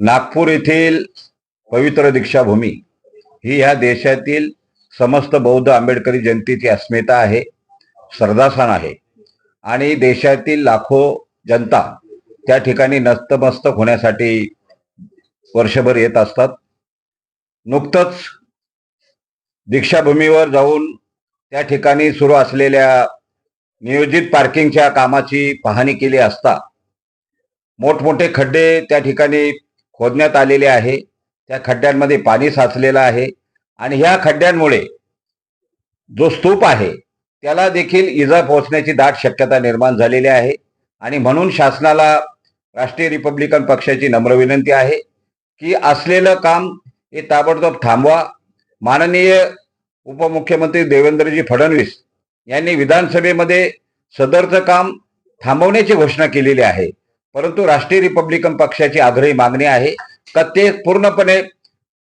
नागपूर येथील पवित्र दीक्षाभूमी ही ह्या देशातील समस्त बौद्ध आंबेडकरी जनतेची अस्मिता आहे श्रद्धास्थान आहे. आणि देशातील लाखो जनता त्या ठिकाणी नस्तमस्तक होण्यासाठी वर्षभर येत असतात. नुकतंच दीक्षाभूमीवर जाऊन त्या ठिकाणी सुरू असलेल्या नियोजित पार्किंगच्या कामाची पाहणी केली असता मोठमोठे खड्डे त्या ठिकाणी खोदण्यात आलेले आहे. त्या खड्ड्यांमध्ये पाणी साचलेलं आहे. आणि ह्या खड्ड्यांमुळे जो स्तूप आहे त्याला देखील इजा पोहोचण्याची दाट शक्यता निर्माण झालेली आहे. आणि म्हणून शासनाला राष्ट्रीय रिपब्लिकन पक्षाची नम्र विनंती आहे की असलेलं काम हे ताबडतोब थांबवा. माननीय उपमुख्यमंत्री देवेंद्रजी फडणवीस यांनी विधानसभेमध्ये सदरचं काम थांबवण्याची घोषणा केलेली आहे. परंतु राष्ट्रीय रिपब्लिकन पक्षाची आग्रही मागणी आहे का ते पूर्णपणे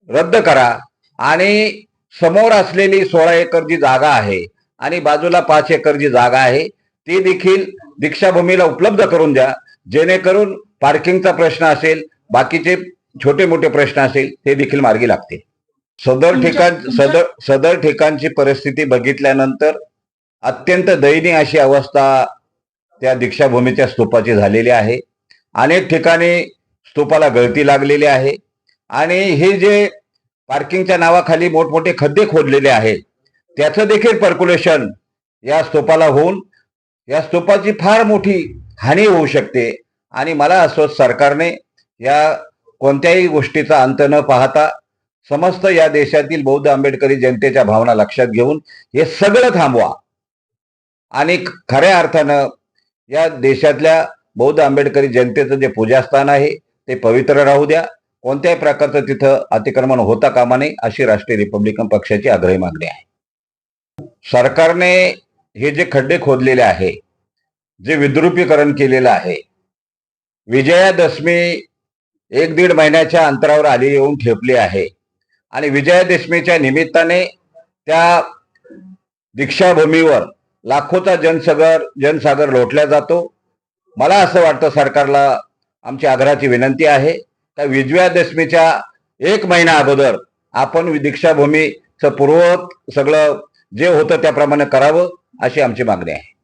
रद्द करा आणि समोर असलेली सोळा एकर जी जागा आहे आणि बाजूला पाच एकर जी जागा आहे ती देखील दीक्षाभूमीला उपलब्ध करून द्या. जेणेकरून पार्किंगचा प्रश्न असेल बाकीचे छोटे मोठे प्रश्न असेल ते देखील मार्गी लागतील. सदर ठिकाण सदर सदर ठिकाणची परिस्थिती बघितल्यानंतर अत्यंत दयनीय अशी अवस्था त्या दीक्षाभूमीच्या स्तूपाची झालेली आहे. अनेक ठिकाणी स्तूपाला गळती लागलेली आहे. आणि हे जे पार्किंगच्या नावाखाली मोठमोठे खड्डे खोदलेले आहेत त्याचं देखील पर्क्युलेशन या स्तूपाला होऊन या स्तूपाची फार मोठी हानी होऊ शकते. आणि मला असं सरकारने या कोणत्याही गोष्टीचा अंत न पाहता समस्त या देशातील बौद्ध आंबेडकरी जनतेच्या भावना लक्षात घेऊन हे सगळं थांबवा. आणि खऱ्या अर्थानं या देशातल्या बौद्ध आंबेडकरी जनतेचं जे पूजास्थान आहे ते पवित्र राहू द्या. कोणत्याही प्रकारचं तिथं अतिक्रमण होता कामा नये अशी राष्ट्रीय रिपब्लिकन पक्षाची आग्रही मागणी आहे. सरकारने हे जे खड्डे खोदलेले आहे जे विद्रुपीकरण केलेलं आहे विजयादशमी एक दीड महिन्याच्या अंतरावर आली येऊन ठेपली आहे. आणि विजयादशमीच्या निमित्ताने त्या दीक्षाभूमीवर लाखोचा जनसागर जनसागर लोटला जातो. मला असं वाटतं सरकारला आमची आग्रहाची विनंती आहे. त्या विजयादशमीच्या एक महिना अगोदर आपण दीक्षाभूमीचं पूर्ववत सगळं जे होतं त्याप्रमाणे करावं अशी आमची मागणी आहे.